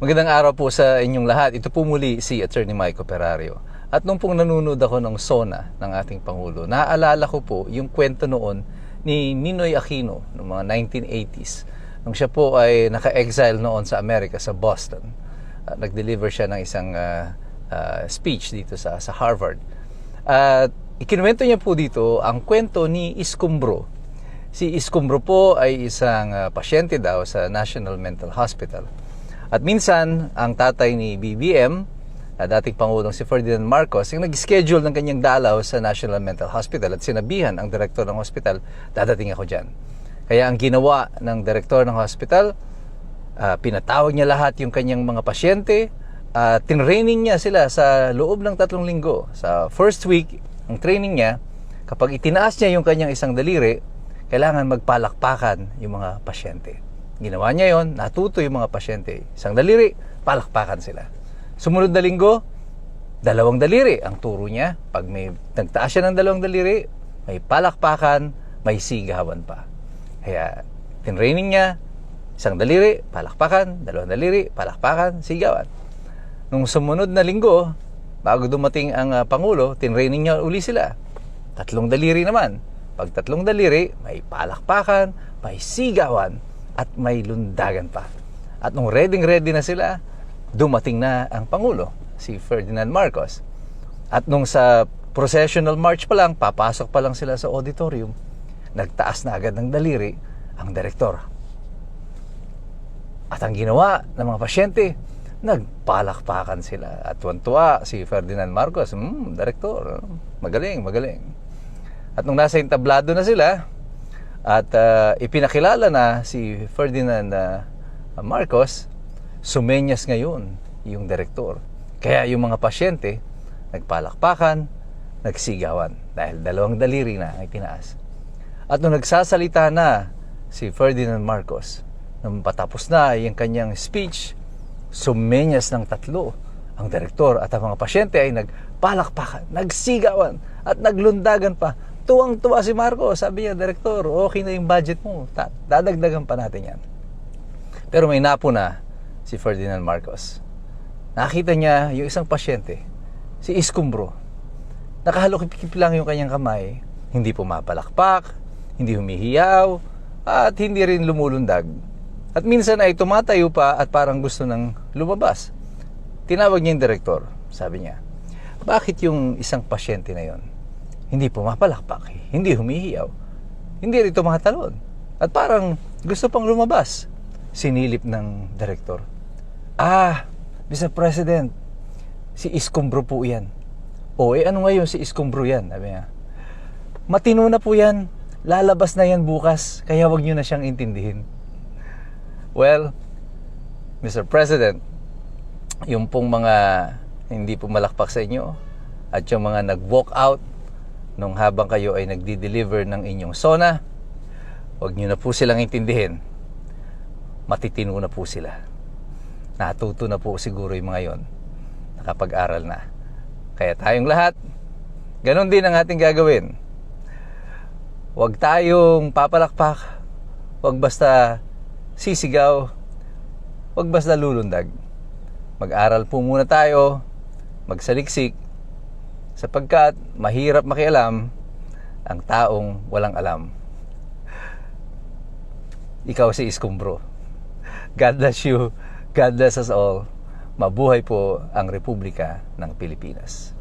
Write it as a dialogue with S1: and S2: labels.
S1: Magandang araw po sa inyong lahat. Ito po muli si Attorney Mike Operario. At nung pong nanonood ako ng SONA ng ating Pangulo, naaalala ko po yung kwento noon ni Ninoy Aquino noong mga 1980s. Nung siya po ay naka-exile noon sa Amerika, sa Boston. At nag-deliver siya ng isang ah, ah, speech dito sa, sa Harvard. At ikinuwento niya po dito ang kwento ni Iskumbro. Si Iskumbro po ay isang ah, pasyente daw sa National Mental Hospital. At minsan, ang tatay ni BBM, na dating Pangulong si Ferdinand Marcos, yung nag-schedule ng kanyang dalaw sa National Mental Hospital at sinabihan ang direktor ng hospital, dadating ako dyan. Kaya ang ginawa ng direktor ng hospital, ah, pinatawag niya lahat yung kanyang mga pasyente, at tinraining niya sila sa loob ng tatlong linggo. Sa first week, ang training niya, kapag itinaas niya yung kanyang isang daliri, kailangan magpalakpakan yung mga pasyente. Ginawa niya yon, natuto yung mga pasyente. Isang daliri, palakpakan sila. Sumunod na linggo, dalawang daliri ang turo niya. Pag may nagtaas siya ng dalawang daliri, may palakpakan, may sigawan pa. Kaya, tinraining niya, isang daliri, palakpakan, dalawang daliri, palakpakan, sigawan. Nung sumunod na linggo, bago dumating ang ah, Pangulo, tinraining niya uli sila. Tatlong daliri naman. Pag tatlong daliri, may palakpakan, may sigawan, at may lundagan pa. At nung ready-ready na sila, dumating na ang Pangulo, si Ferdinand Marcos. At nung sa processional march pa lang, papasok pa lang sila sa auditorium, nagtaas na agad ng daliri ang direktor. At ang ginawa ng mga pasyente, nagpalakpakan sila. At tuwan-tuwa si Ferdinand Marcos, hmm, direktor, magaling, magaling. At nung nasa entablado na sila, at ah, ipinakilala na si Ferdinand ah, Marcos, sumenyas ngayon yung direktor. Kaya yung mga pasyente, nagpalakpakan, nagsigawan dahil dalawang daliri na ang itinaas. At nung nagsasalita na si Ferdinand Marcos, nung patapos na yung kanyang speech, sumenyas ng tatlo ang direktor at ang mga pasyente ay nagpalakpakan, nagsigawan at naglundagan pa. Tuwang-tuwa si Marcos, sabi niya, direktor, okay na yung budget mo, dadagdagan pa natin yan. Pero may napo na si Ferdinand Marcos. Nakita niya yung isang pasyente, si Iskumbro. Nakahalukip lang yung kanyang kamay, hindi pumapalakpak, hindi humihiyaw, at hindi rin lumulundag. At minsan ay tumatayo pa at parang gusto nang lumabas. Tinawag niya yung direktor. Sabi niya, bakit yung isang pasyente na yon hindi pumapalakpak, hindi humihiyaw, hindi rin tumatalon. At parang gusto pang lumabas. Sinilip ng direktor. Ah, Mr. President, si Iskumbro po yan. O, eh ano ngayon si Iskumbro yan? Sabi niya. Matino na po yan. Lalabas na yan bukas. Kaya wag niyo na siyang intindihin. Well, Mr. President, yung pong mga hindi pumalakpak sa inyo at yung mga nag-walk out nung habang kayo ay nagdi-deliver ng inyong sona, wag niyo na po silang intindihin. Matitino na po sila. Natuto na po siguro yung mga yon. Nakapag-aral na. Kaya tayong lahat, ganun din ang ating gagawin. Huwag tayong papalakpak. Huwag basta sisigaw. Huwag basta lulundag. Mag-aral po muna tayo. Magsaliksik. Sapagkat mahirap makialam ang taong walang alam. Ikaw si Iskumbro. God bless you. God bless us all. Mabuhay po ang Republika ng Pilipinas.